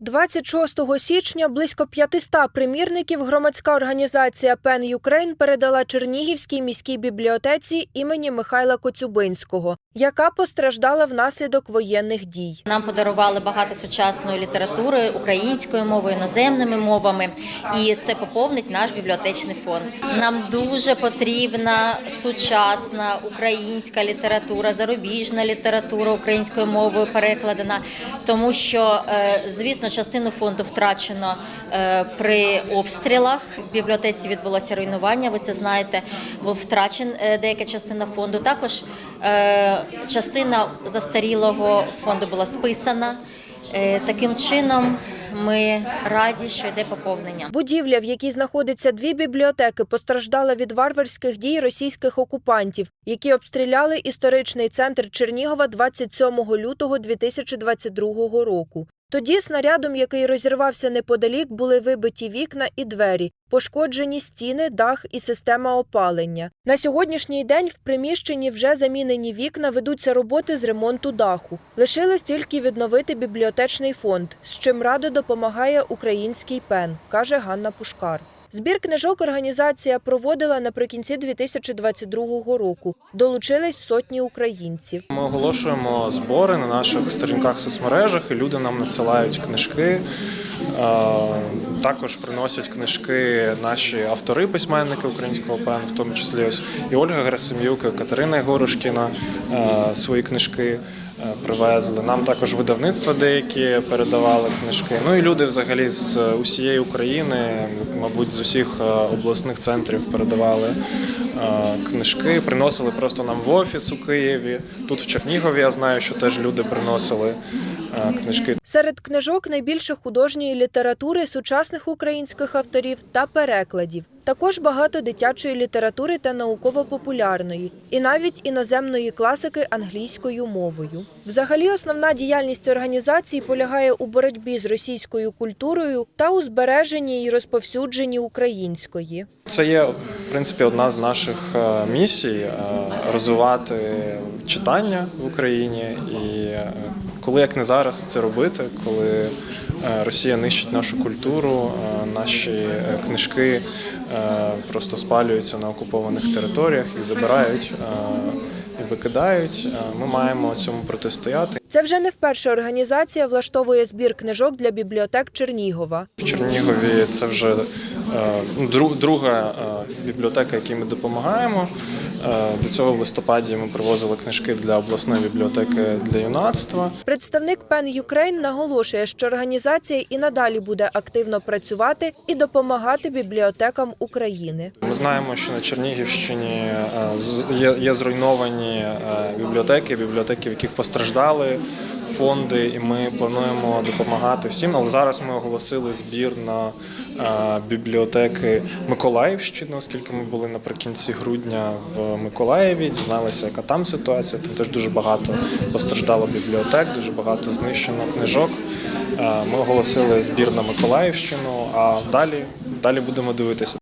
26 січня близько 500 примірників громадська організація Пен Юкрейн передала Чернігівській міській бібліотеці імені Михайла Коцюбинського, яка постраждала внаслідок воєнних дій. Нам подарували багато сучасної літератури українською мовою, іноземними мовами, і це поповнить наш бібліотечний фонд. Нам дуже потрібна сучасна українська література, зарубіжна література українською мовою перекладена, тому що, е, звісно, частину фонду втрачено е, при обстрілах. В бібліотеці відбулося руйнування. Ви це знаєте. Був втрачен е, деяка частина фонду. Також е, частина застарілого фонду була списана. Таким чином, ми раді, що йде поповнення. Будівля, в якій знаходиться дві бібліотеки, постраждала від варварських дій російських окупантів, які обстріляли історичний центр Чернігова 27 лютого 2022 року. Тоді снарядом, який розірвався неподалік, були вибиті вікна і двері, пошкоджені стіни, дах і система опалення. На сьогоднішній день в приміщенні вже замінені вікна, ведуться роботи з ремонту даху. Лишилось тільки відновити бібліотечний фонд, з чим радо допомагає український пен, каже Ганна Пушкар. Збір книжок організація проводила наприкінці 2022 року. Долучились сотні українців. Ми оголошуємо збори на наших сторінках соцмережах, і люди нам надсилають книжки. Е, Також приносять книжки наші автори, письменники українського ПЕН, в тому числі ось і Ольга Герасим'юк, і Катерина Єгорушкіна е, свої книжки е, привезли. Нам також видавництва деякі передавали книжки. Ну і люди взагалі з усієї України, мабуть, з усіх обласних центрів передавали книжки, приносили просто нам в офіс у Києві. Тут в Чернігові я знаю, що теж люди приносили книжки. Серед книжок найбільше художньої літератури сучасних українських авторів та перекладів. Також багато дитячої літератури та науково-популярної, і навіть іноземної класики англійською мовою. Взагалі, основна діяльність організації полягає у боротьбі з російською культурою та у збереженні і розповсюдженні української. Це є в принципі одна з наших е, місій е, розвивати читання в Україні. І е, коли як не зараз це робити, коли е, Росія нищить нашу культуру, е, наші е, книжки просто спалюються на окупованих територіях і забирають і викидають. Ми маємо цьому протистояти. Це вже не вперше організація влаштовує збір книжок для бібліотек Чернігова. В Чернігові це вже друга е, бібліотека, якій ми допомагаємо. Е, До цього в листопаді ми привозили книжки для обласної бібліотеки для юнацтва. Представник Пен Юкрейн наголошує, що організація і надалі буде активно працювати і допомагати бібліотекам України. Ми знаємо, що на Чернігівщині е, є, зруйновані е, бібліотеки, бібліотеки, в яких постраждали фонди, і ми плануємо допомагати всім. Але зараз ми оголосили збір на е, бібліотеки Миколаївщини, оскільки ми були наприкінці грудня в Миколаєві, дізналися, яка там ситуація. Там теж дуже багато постраждало бібліотек, дуже багато знищено книжок. Е, Ми оголосили збір на Миколаївщину, а далі, далі будемо дивитися.